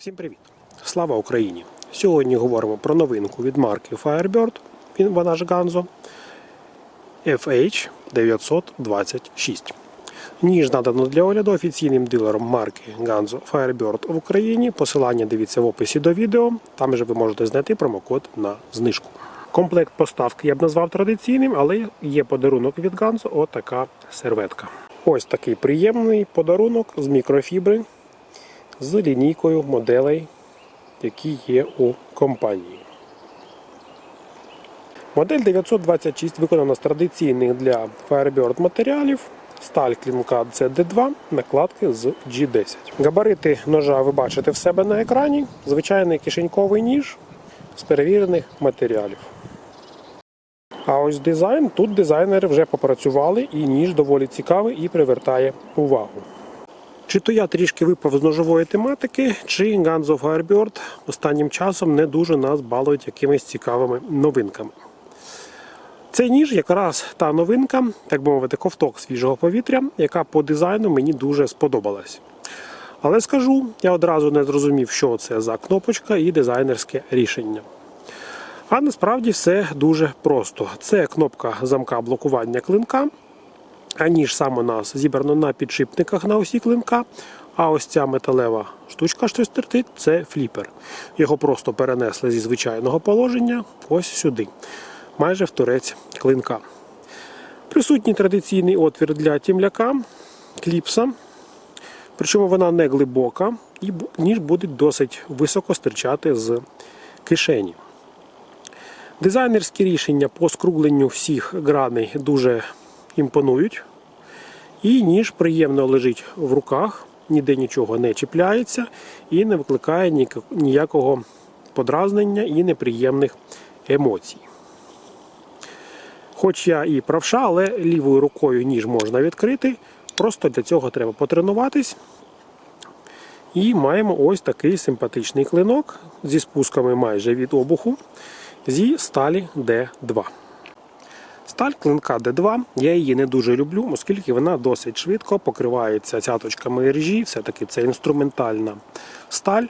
Всім привіт! Слава Україні! Сьогодні говоримо про новинку від марки Firebird, вона ж Ганзо FH926. Ніж надано для огляду офіційним дилером марки Ганзо Firebird в Україні. Посилання дивіться в описі до відео. Там же ви можете знайти промокод на знижку. Комплект поставки я б назвав традиційним, але є подарунок від Ганзо. Отака серветка. Ось такий приємний подарунок з мікрофібри з лінійкою моделей, які є у компанії. Модель 926 виконана з традиційних для Firebird матеріалів. Сталь клінка CD2, накладки з G10. Габарити ножа ви бачите в себе на екрані. Звичайний кишеньковий ніж з перевірених матеріалів. А ось дизайн. Тут дизайнери вже попрацювали, і ніж доволі цікавий і привертає увагу. Чи то я трішки випав з ножової тематики, чи Ганзо Firebird останнім часом не дуже нас балують якимись цікавими новинками. Цей ніж якраз та новинка, так би мовити, ковток свіжого повітря, яка по дизайну мені дуже сподобалась. Але скажу, я одразу не зрозумів, що це за кнопочка і дизайнерське рішення. А насправді все дуже просто. Це кнопка замка блокування клинка, а ніж сам у нас зібрано на підшипниках на осі клинка. А ось ця металева штучка, що стертить, це фліпер. Його просто перенесли зі звичайного положення ось сюди, майже в торець клинка. Присутній традиційний отвір для тімляка, кліпса. Причому вона не глибока, і ніж буде досить високо стирчати з кишені. Дизайнерські рішення по скругленню всіх граней дуже імпонують. І ніж приємно лежить в руках, ніде нічого не чіпляється і не викликає ніякого подразнення і неприємних емоцій. Хоч я і правша, але лівою рукою ніж можна відкрити. Просто для цього треба потренуватись. І маємо ось такий симпатичний клинок зі спусками майже від обуху зі сталі D2. Сталь клинка D2, я її не дуже люблю, оскільки вона досить швидко покривається цяточками ржі, все-таки це інструментальна сталь.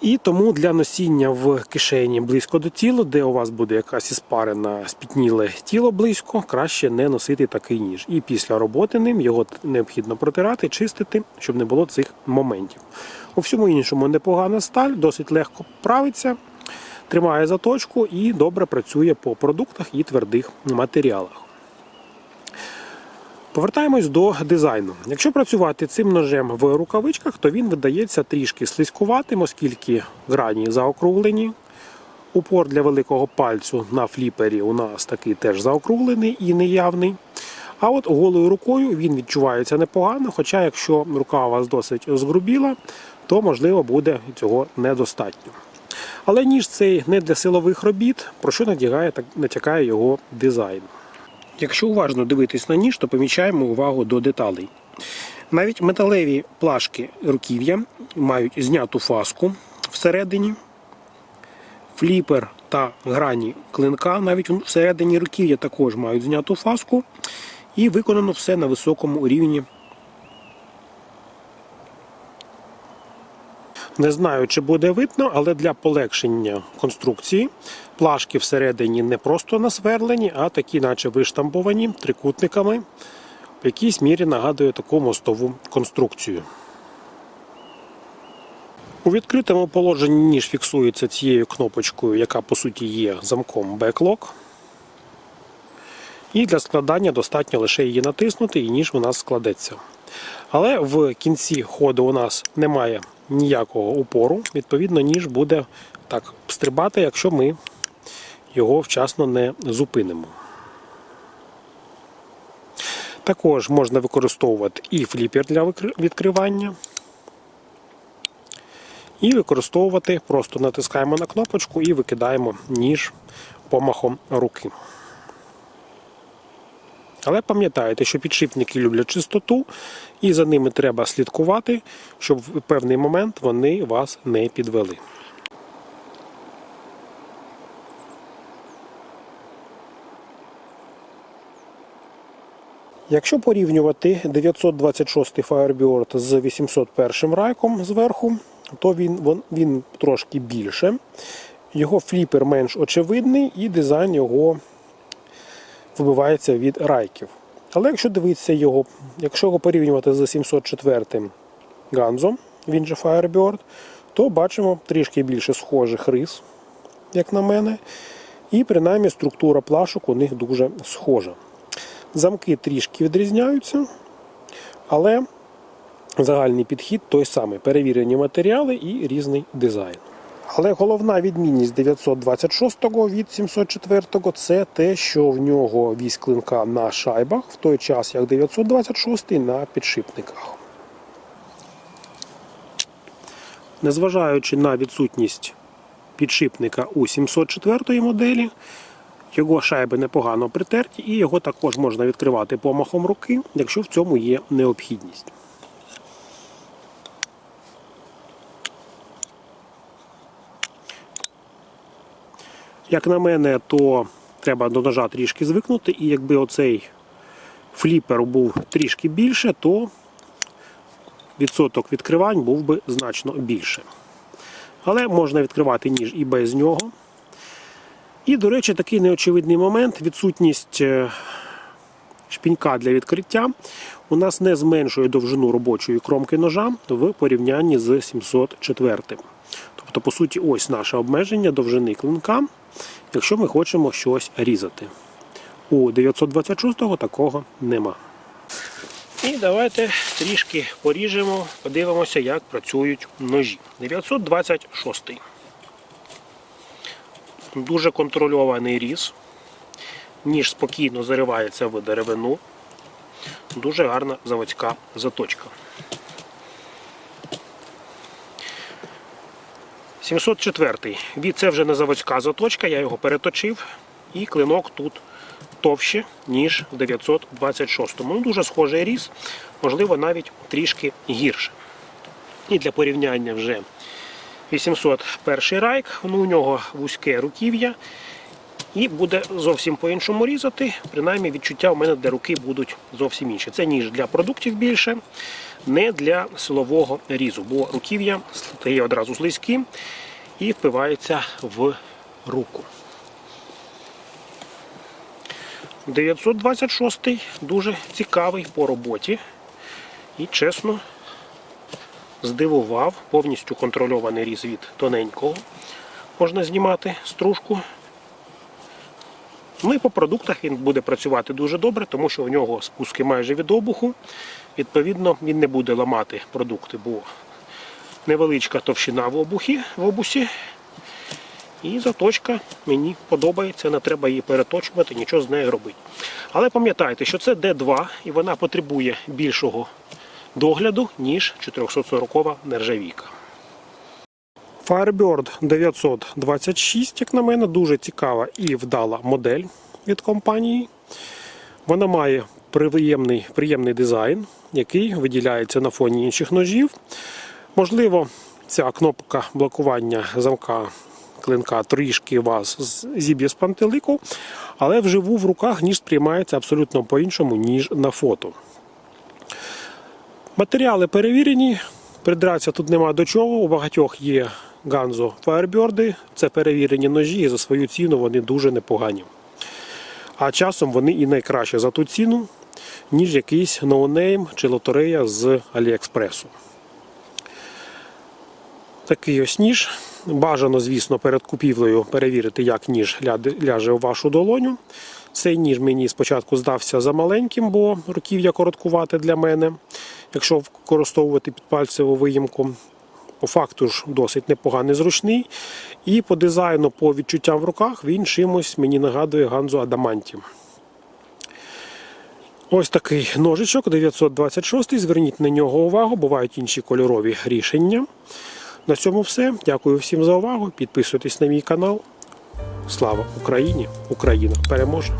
І тому для носіння в кишені близько до тіла, де у вас буде якась іспарена спітніле тіло близько, краще не носити такий ніж. І після роботи ним його необхідно протирати, чистити, щоб не було цих моментів. У всьому іншому непогана сталь, досить легко правиться, тримає заточку і добре працює по продуктах і твердих матеріалах. Повертаємось до дизайну. Якщо працювати цим ножем в рукавичках, то він видається трішки слизькуватим, оскільки грані заокруглені. Упор для великого пальцю на фліпері у нас такий теж заокруглений і неявний. А от голою рукою він відчувається непогано, хоча якщо рука у вас досить згрубіла, то можливо буде цього недостатньо. Але ніж цей не для силових робіт, про що натягає, так, натякає його дизайн. Якщо уважно дивитись на ніж, то помічаємо увагу до деталей. Навіть металеві плашки руків'я мають зняту фаску всередині. Фліпер та грані клинка навіть всередині руків'я також мають зняту фаску. І виконано все на високому рівні. Не знаю, чи буде видно, але для полегшення конструкції плашки всередині не просто насверлені, а такі, наче виштамповані трикутниками. В якійсь мірі нагадує таку мостову конструкцію. У відкритому положенні ніж фіксується цією кнопочкою, яка по суті є замком Backlog. І для складання достатньо лише її натиснути, і ніж у нас складеться. Але в кінці ходу у нас немає ніякого упору. Відповідно, ніж буде так стрибати, якщо ми його вчасно не зупинимо. Також можна використовувати і фліпер для відкривання. І використовувати, просто натискаємо на кнопочку і викидаємо ніж помахом руки. Але пам'ятайте, що підшипники люблять чистоту, і за ними треба слідкувати, щоб в певний момент вони вас не підвели. Якщо порівнювати 926 Firebird з 801 райком зверху, то він, вон- він трошки більше. Його фліпер менш очевидний і дизайн його вибивається від райків. Але якщо дивитися його, якщо його порівнювати з 704 Ганзо, він же Firebird, то бачимо трішки більше схожих рис, як на мене. І принаймні структура плашок у них дуже схожа. Замки трішки відрізняються, але загальний підхід той самий: перевірені матеріали і різний дизайн. Але головна відмінність 926-го від 704-го це те, що в нього вісь клинка на шайбах, в той час як 926-й на підшипниках. Незважаючи на відсутність підшипника у 704 моделі, його шайби непогано притерті, і його також можна відкривати помахом руки, якщо в цьому є необхідність. Як на мене, то треба до ножа трішки звикнути, і якби оцей фліпер був трішки більше, то відсоток відкривань був би значно більше. Але можна відкривати ніж і без нього. І, до речі, такий неочевидний момент відсутність е, шпінька для відкриття у нас не зменшує довжину робочої кромки ножа в порівнянні з 704. Тобто, по суті, ось наше обмеження довжини клинка, якщо ми хочемо щось різати. У 926-го такого нема. І давайте трішки поріжемо, подивимося, як працюють ножі. 926. й Дуже контрольований різ. Ніж спокійно заривається в деревину. Дуже гарна заводська заточка. 704. Від це вже не заводська заточка, я його переточив, і клинок тут товще, ніж в 926. Ну, дуже схожий різ, можливо, навіть трішки гірше. І для порівняння вже 801 райк, ну, у нього вузьке руків'я. І буде зовсім по-іншому різати. Принаймні відчуття у мене для руки будуть зовсім інші. Це ніж для продуктів більше, не для силового різу, бо руків'я стає одразу слизьким і впивається в руку. 926 дуже цікавий по роботі. І чесно здивував повністю контрольований різ від тоненького. Можна знімати стружку. Ну і по продуктах він буде працювати дуже добре, тому що у нього спуски майже від обуху. Відповідно, він не буде ламати продукти, бо невеличка товщина в обухі, в обусі. І заточка мені подобається, не треба її переточувати, нічого з нею робити. Але пам'ятайте, що це D2 і вона потребує більшого догляду, ніж 440 нержавійка. Firebird 926, як на мене, дуже цікава і вдала модель від компанії. Вона має приємний, приємний дизайн, який виділяється на фоні інших ножів. Можливо, ця кнопка блокування замка клинка трішки вас зіб'є з пантелику, але вживу в руках ніж сприймається абсолютно по-іншому, ніж на фото. Матеріали перевірені, придратися тут нема до чого. У багатьох є Ганзо Firebird, це перевірені ножі, і за свою ціну вони дуже непогані. А часом вони і найкраще за ту ціну, ніж якийсь ноунейм чи лотерея з Аліекспресу. Такий ось ніж. Бажано, звісно, перед купівлею перевірити, як ніж ляже у вашу долоню. Цей ніж мені спочатку здався замаленьким, бо руків'я короткувате для мене, якщо використовувати підпальцеву виїмку. По факту ж досить непоганий зручний. І по дизайну, по відчуттям в руках, він чимось мені нагадує Ганзу Адаманті. Ось такий ножичок 926. Зверніть на нього увагу, бувають інші кольорові рішення. На цьому все. Дякую всім за увагу. Підписуйтесь на мій канал. Слава Україні! Україна переможе!